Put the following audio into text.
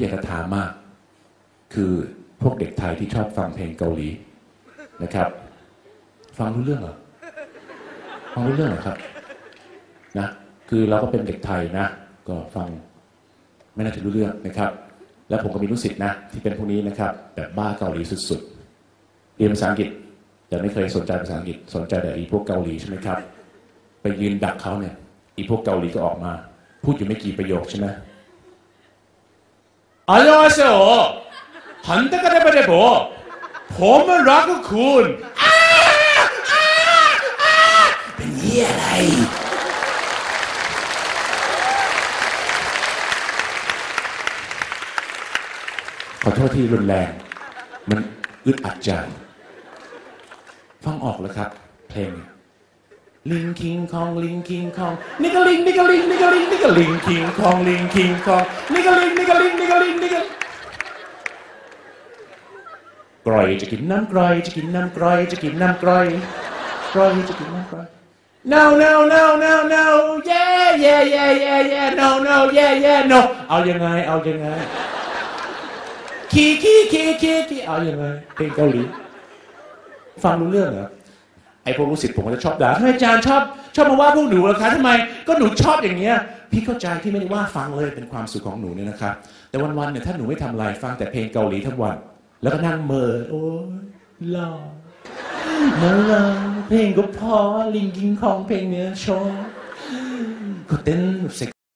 ที่อยากจะถามมาก คือพวกเด็กไทยที่ชอบฟังเพลงเกาหลีนะครับ ฟังรู้เรื่องเหรอฟังรู้เรื่องเหรอครับนะคือเราก็เป็นเด็กไทยนะ ก็ฟังไม่น่าจะรู้เรื่องนะครับ แล้วผมก็มีลูกศิษย์นะที่เป็นพวกนี้นะครับแบบบ้าเกาหลีสุดๆเรียนภาษาอังกฤษแต่ไม่เคยสนใจภาษาอังกฤษสนใจแต่อีพวกเกาหลีใช่ไหมครับ ไปยืนดักเขาเนี่ย อีพวกเกาหลีก็ออกมา พูดอยู่ไม่กี่ประโยคใช่ไหม 안녕하세요. 반대가레바레보 봄라그군 เป็นเหี้ยอะไร ขอโทษที่รุนแรง มันอึดอัดใจ ฟังออกแล้วครับ เพลง ลิงคิงคองลิงคิงคองนิกะลิงนิกะลิงนิกะลิงนิกะลิงคิงคองลิงคิงคองนิกะลิงนิกะลิงนิกะลิงนิกะกรอยจะกินน้ำกรอยจะกินน้ำกรอยจะกินน้ำกรอยกรอยจะกินน้ำกรอย no no no no no yeah yeah yeah yeah yeah no no yeah yeah no เอายังไงเอายังไงคีคีคีคีคีเอายังไงเพลงเกาหลีฟังรู้เรื่องเหรอ อ้พวกลูกศิษย์ผมก็จะชอบด่าทำไมอาจารย์ชอบชอบมาว่าพวกหนูเหรอคะทำไมก็หนูชอบอย่างเงี้ยพี่เข้าใจที่ไม่ได้ว่าฟังเลยเป็นความสุขของหนูเนี่ยนะครับ แต่วันๆเนี่ยถ้าหนูไม่ทำอะไรฟังแต่เพลงเกาหลีทั้งวัน แล้วก็นั่งเมอโอ้ยหล่อมาลาเพลงก็พอลิงกิงของเพลงเนี้ยชอบก็เต้นแบบเซ็ก